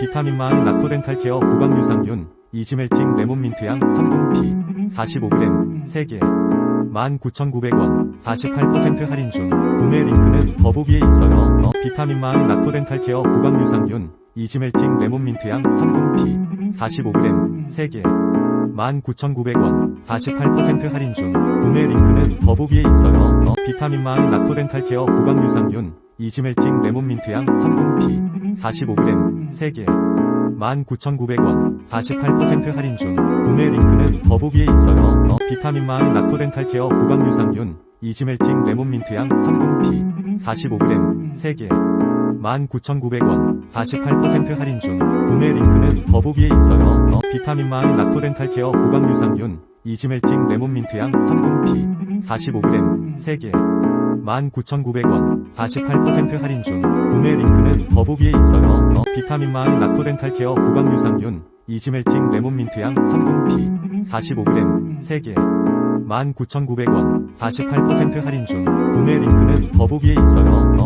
비타민만 락토덴탈 케어 구강 유산균 이지멜팅 레몬민트향 30P 45g 3개. 19,900원 48% 할인 중. 구매 링크는 더보기에 있어요. 어, 비타민만 락토덴탈 케어 구강 유산균 이지멜팅 레몬민트향 30P 45g 3개. 19,900원 48% 할인 중. 구매 링크는 더보기에 있어요. 어, 비타민만 락토덴탈 케어 구강 유산균 이지멜팅 레몬민트향 30P 45g 3개. 19,900원 48% 할인 중 구매 링크는 더보기에 있어요. 어, 비타민만 락토덴탈 케어 구강 유산균 이지멜팅 레몬민트향 30P 45g 3개. 19,900원 48% 할인 중 구매 링크는 더보기에 있어요. 어, 비타민만 락토덴탈 케어 구강 유산균 이지멜팅 레몬민트향 30P 45g 3개 19,900원 48% 할인 중 구매 링크는 더보기에 있어요. 어, 비타민만 락토덴탈 케어 구강 유산균 이지멜팅 레몬민트향 30P 45g 3개. 19,900원 48% 할인 중 구매 링크는 더보기에 있어요. 어,